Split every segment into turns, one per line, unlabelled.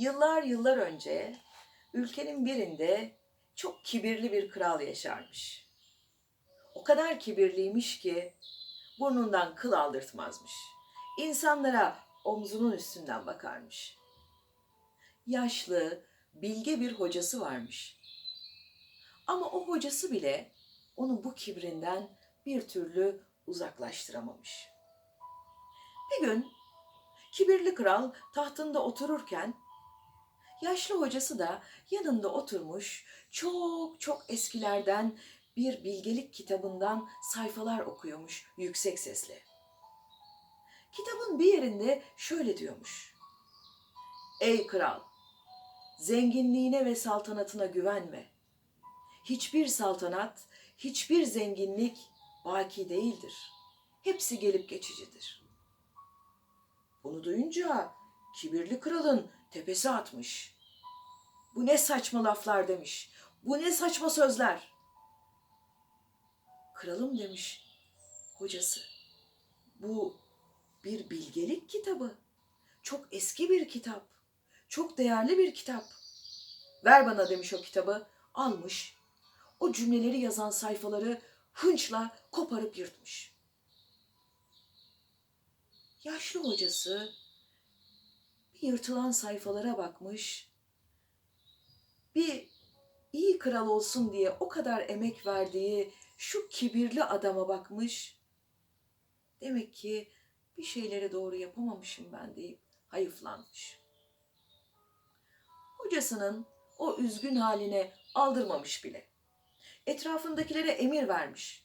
Yıllar yıllar önce ülkenin birinde çok kibirli bir kral yaşarmış. O kadar kibirliymiş ki burnundan kıl aldırtmazmış. İnsanlara omzunun üstünden bakarmış. Yaşlı, bilge bir hocası varmış. Ama o hocası bile onu bu kibrinden bir türlü uzaklaştıramamış. Bir gün kibirli kral tahtında otururken yaşlı hocası da yanında oturmuş çok çok eskilerden bir bilgelik kitabından sayfalar okuyormuş yüksek sesle. Kitabın bir yerinde şöyle diyormuş. Ey kral, zenginliğine ve saltanatına güvenme. Hiçbir saltanat, hiçbir zenginlik baki değildir. Hepsi gelip geçicidir. Bunu duyunca kibirli kralın tepesi atmış. Bu ne saçma laflar demiş. Bu ne saçma sözler. Kralım demiş hocası. Bu bir bilgelik kitabı. Çok eski bir kitap. Çok değerli bir kitap. Ver bana demiş o kitabı. Almış. O cümleleri yazan sayfaları hınçla koparıp yırtmış. Yaşlı hocası bir yırtılan sayfalara bakmış. Bir iyi kral olsun diye o kadar emek verdiği şu kibirli adama bakmış. Demek ki bir şeyleri doğru yapamamışım ben deyip hayıflanmış. Hocasının o üzgün haline aldırmamış bile. Etrafındakilere emir vermiş.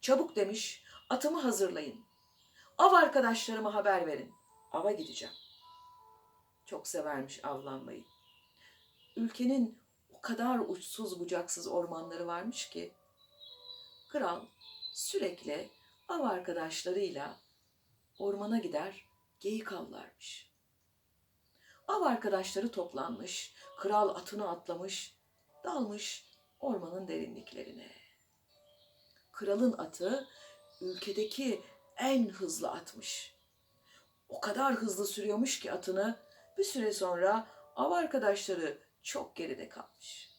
Çabuk demiş, atımı hazırlayın. Av arkadaşlarıma haber verin. Ava gideceğim. Çok severmiş avlanmayı. Ülkenin o kadar uçsuz bucaksız ormanları varmış ki kral sürekli av arkadaşlarıyla ormana gider geyik avlarmış. Av arkadaşları toplanmış, kral atını atlamış, dalmış ormanın derinliklerine. Kralın atı ülkedeki en hızlı atmış. O kadar hızlı sürüyormuş ki atını bir süre sonra av arkadaşları çok geride kalmış.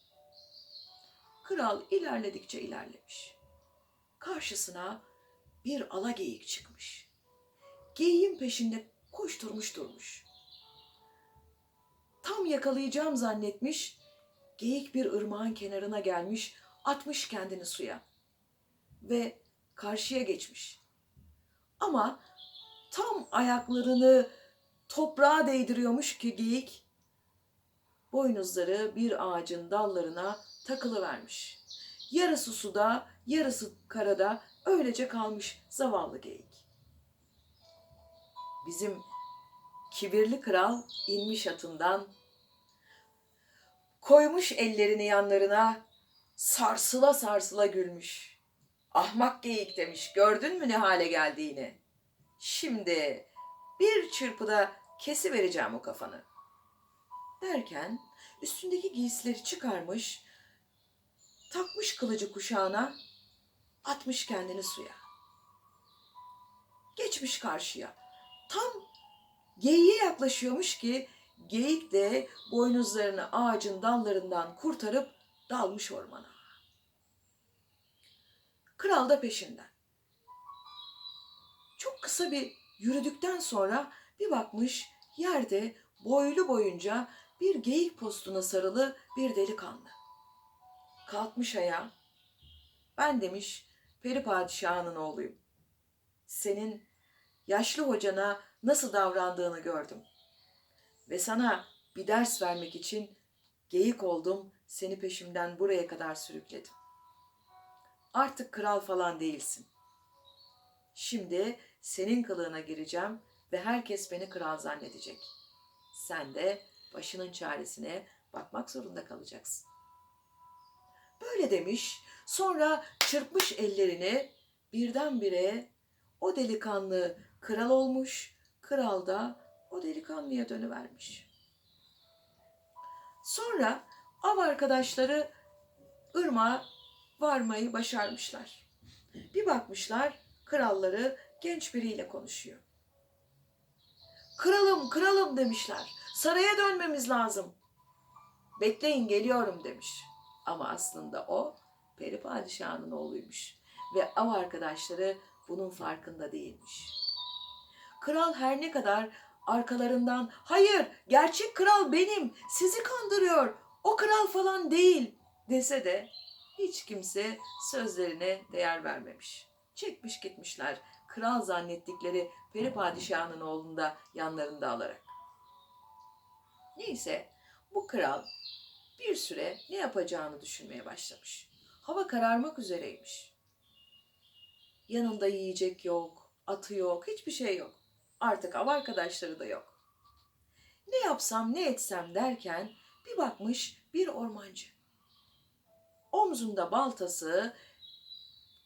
Kral ilerledikçe ilerlemiş. Karşısına bir ala geyik çıkmış. Geyiğin peşinde koşturmuş durmuş. Tam yakalayacağım zannetmiş. Geyik bir ırmağın kenarına gelmiş, atmış kendini suya ve karşıya geçmiş. Ama tam ayaklarını toprağa değdiriyormuş ki geyik boynuzları bir ağacın dallarına takılıvermiş. Yarısı suda, yarısı karada öylece kalmış zavallı geyik. Bizim kibirli kral inmiş atından, koymuş ellerini yanlarına, sarsıla sarsıla gülmüş. Ahmak geyik demiş, gördün mü ne hale geldiğini? Şimdi bir çırpıda kesi vereceğim o kafanı. Derken üstündeki giysileri çıkarmış, takmış kılıcı kuşağına, atmış kendini suya. Geçmiş karşıya. Tam geyiğe yaklaşıyormuş ki geyik de boynuzlarını ağacın dallarından kurtarıp dalmış ormana. Kral da peşinden. Çok kısa bir yürüdükten sonra bir bakmış yerde boylu boyunca bir geyik postuna sarılı bir delikanlı. Kalkmış ayağa. Ben demiş peri padişahının oğluyum. Senin yaşlı hocana nasıl davrandığını gördüm. Ve sana bir ders vermek için geyik oldum, seni peşimden buraya kadar sürükledim. Artık kral falan değilsin. Şimdi senin kılığına gireceğim ve herkes beni kral zannedecek. Sen de başının çaresine bakmak zorunda kalacaksın. Böyle demiş, sonra çırpmış ellerini birdenbire o delikanlı kral olmuş, kral da o delikanlıya dönüvermiş. Sonra av arkadaşları ırmağa varmayı başarmışlar. Bir bakmışlar kralları genç biriyle konuşuyor. Kralım, kralım demişler. Saraya dönmemiz lazım. Bekleyin geliyorum demiş. Ama aslında o peri padişahının oğluymuş. Ve av arkadaşları bunun farkında değilmiş. Kral her ne kadar arkalarından hayır gerçek kral benim sizi kandırıyor o kral falan değil dese de hiç kimse sözlerine değer vermemiş. Çekmiş gitmişler kral zannettikleri peri padişahının oğlunu da yanlarında alarak. Neyse bu kral bir süre ne yapacağını düşünmeye başlamış. Hava kararmak üzereymiş. Yanında yiyecek yok, atı yok, hiçbir şey yok. Artık av arkadaşları da yok. Ne yapsam ne etsem derken bir bakmış bir ormancı. Omzunda baltası,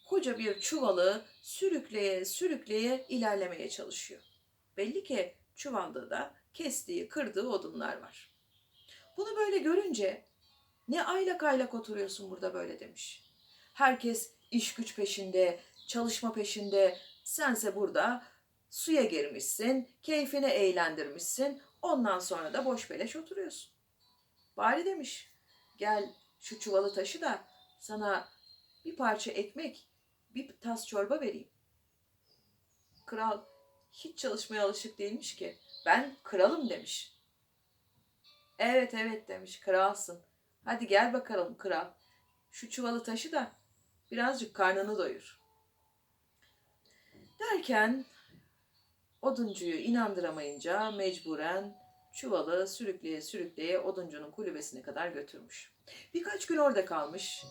koca bir çuvalı sürükleye sürükleye ilerlemeye çalışıyor. Belli ki çuvalda da kestiği, kırdığı odunlar var. Bunu böyle görünce ne aylak aylak oturuyorsun burada böyle demiş. Herkes iş güç peşinde, çalışma peşinde. Sense burada suya girmişsin, keyfini eğlendirmişsin. Ondan sonra da boş beleş oturuyorsun. Bari demiş, gel şu çuvalı taşı da sana bir parça ekmek, bir tas çorba vereyim. Kral hiç çalışmaya alışık değilmiş ki. Ben kralım demiş. Evet evet demiş kralsın. Hadi gel bakalım kral. Şu çuvalı taşı da birazcık karnını doyur. Derken oduncuyu inandıramayınca mecburen çuvalı sürükleye sürükleye oduncunun kulübesine kadar götürmüş. Birkaç gün orada kalmış.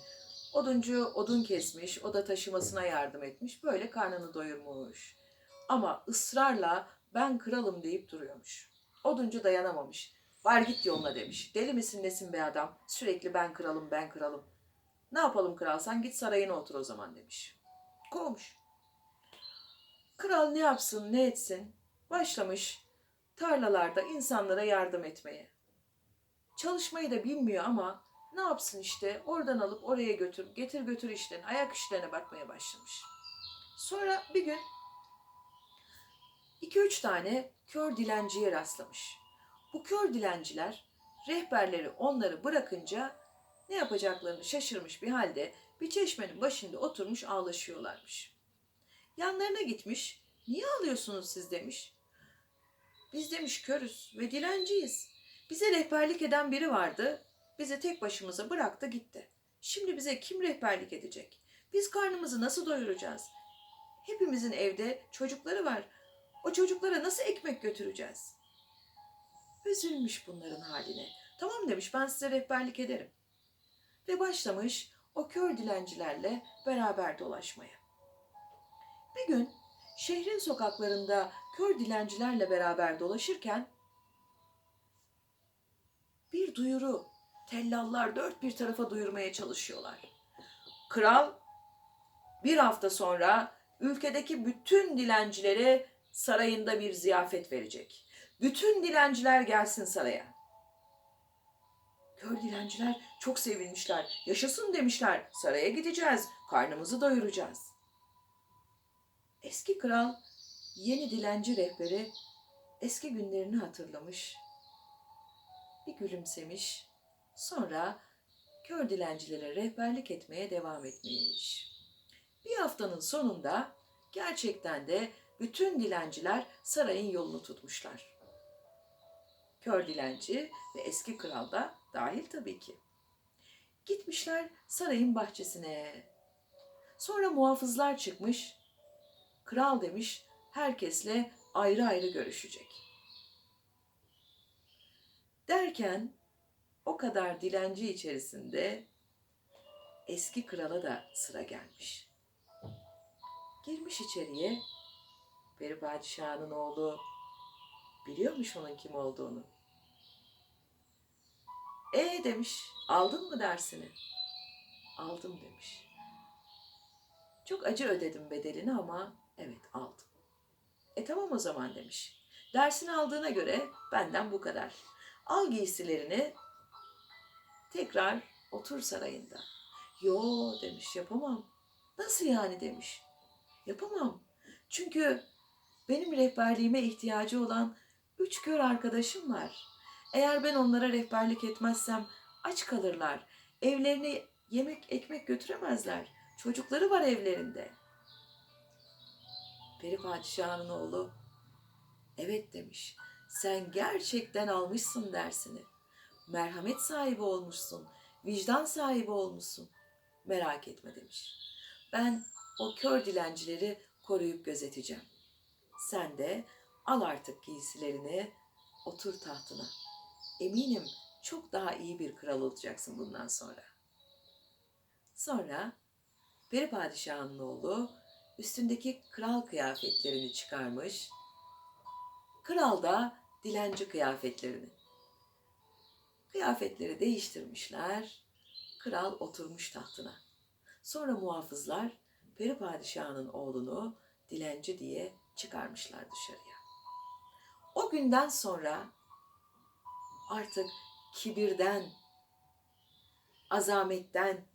Oduncu odun kesmiş, o da taşımasına yardım etmiş. Böyle karnını doyurmuş. Ama ısrarla ben kralım deyip duruyormuş. Oduncu dayanamamış. Var git yoluna demiş. Deli misin nesin be adam? Sürekli ben kralım ben kralım. Ne yapalım kral sen git sarayına otur o zaman demiş. Kovmuş. Kral ne yapsın ne etsin? Başlamış tarlalarda insanlara yardım etmeye. Çalışmayı da bilmiyor ama ne yapsın işte oradan alıp oraya götür, getir götür işlerine, ayak işlerine bakmaya başlamış. Sonra bir gün iki üç tane kör dilenciye rastlamış. Bu kör dilenciler rehberleri onları bırakınca ne yapacaklarını şaşırmış bir halde bir çeşmenin başında oturmuş ağlaşıyorlarmış. Yanlarına gitmiş, niye ağlıyorsunuz siz demiş. Biz demiş körüz ve dilenciyiz. Bize rehberlik eden biri vardı, bizi tek başımıza bıraktı gitti. Şimdi bize kim rehberlik edecek? Biz karnımızı nasıl doyuracağız? Hepimizin evde çocukları var. O çocuklara nasıl ekmek götüreceğiz? Üzülmüş bunların haline. Tamam demiş ben size rehberlik ederim. Ve başlamış o kör dilencilerle beraber dolaşmaya. Bir gün şehrin sokaklarında kör dilencilerle beraber dolaşırken bir duyuru, tellallar dört bir tarafa duyurmaya çalışıyorlar. Kral bir hafta sonra ülkedeki bütün dilencilere sarayında bir ziyafet verecek. Bütün dilenciler gelsin saraya. Kör dilenciler çok sevinmişler. Yaşasın demişler. Saraya gideceğiz. Karnımızı doyuracağız. Eski kral yeni dilenci rehberi eski günlerini hatırlamış. Bir gülümsemiş. Sonra kör dilencilere rehberlik etmeye devam etmiş. Bir haftanın sonunda gerçekten de bütün dilenciler sarayın yolunu tutmuşlar. Kör dilenci ve eski kral da dahil tabii ki. Gitmişler sarayın bahçesine. Sonra muhafızlar çıkmış. Kral demiş herkesle ayrı ayrı görüşecek. Derken o kadar dilenci içerisinde eski krala da sıra gelmiş. Girmiş içeriye. Peri padişahının oğlu biliyormuş onun kim olduğunu. E demiş, aldın mı dersini? Aldım demiş. Çok acı ödedim bedelini ama evet aldım. E tamam o zaman demiş. Dersini aldığına göre benden bu kadar. Al giysilerini tekrar otur sarayında. Yo demiş yapamam. Nasıl yani demiş. Yapamam. Çünkü benim rehberliğime ihtiyacı olan üç kör arkadaşım var. Eğer ben onlara rehberlik etmezsem aç kalırlar. Evlerine yemek ekmek götüremezler. Çocukları var evlerinde. Peri padişahının oğlu evet demiş. Sen gerçekten almışsın dersini. Merhamet sahibi olmuşsun. Vicdan sahibi olmuşsun. Merak etme demiş. Ben o kör dilencileri koruyup gözeteceğim. Sen de al artık giysilerini, otur tahtına. Eminim çok daha iyi bir kral olacaksın bundan sonra. Sonra Peri Padişah'ın oğlu üstündeki kral kıyafetlerini çıkarmış. Kral da dilenci kıyafetlerini. Kıyafetleri değiştirmişler. Kral oturmuş tahtına. Sonra muhafızlar Peri Padişah'ın oğlunu dilenci diye çıkarmışlar dışarıya. O günden sonra artık kibirden, azametten,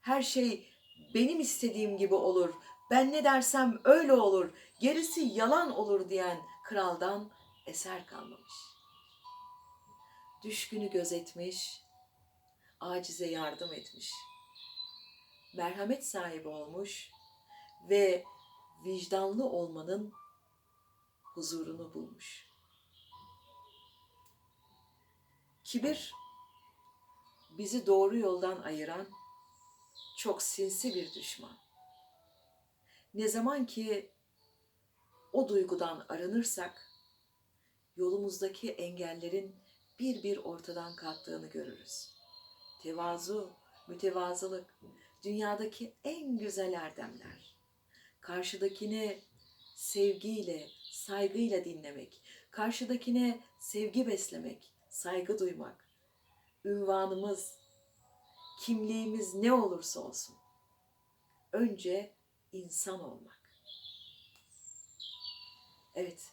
her şey benim istediğim gibi olur, ben ne dersem öyle olur, gerisi yalan olur diyen kraldan eser kalmamış. Düşkünü gözetmiş, acize yardım etmiş. Merhamet sahibi olmuş ve vicdanlı olmanın huzurunu bulmuş. Kibir bizi doğru yoldan ayıran çok sinsi bir düşman. Ne zaman ki o duygudan arınırsak yolumuzdaki engellerin bir bir ortadan kalktığını görürüz. Tevazu, mütevazılık dünyadaki en güzel erdemler. Karşıdakini sevgiyle, saygıyla dinlemek, karşıdakine sevgi beslemek, saygı duymak, ünvanımız, kimliğimiz ne olursa olsun. Önce insan olmak. Evet,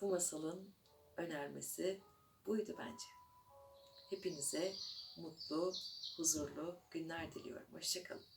bu masalın önermesi buydu bence. Hepinize mutlu, huzurlu günler diliyorum. Hoşçakalın.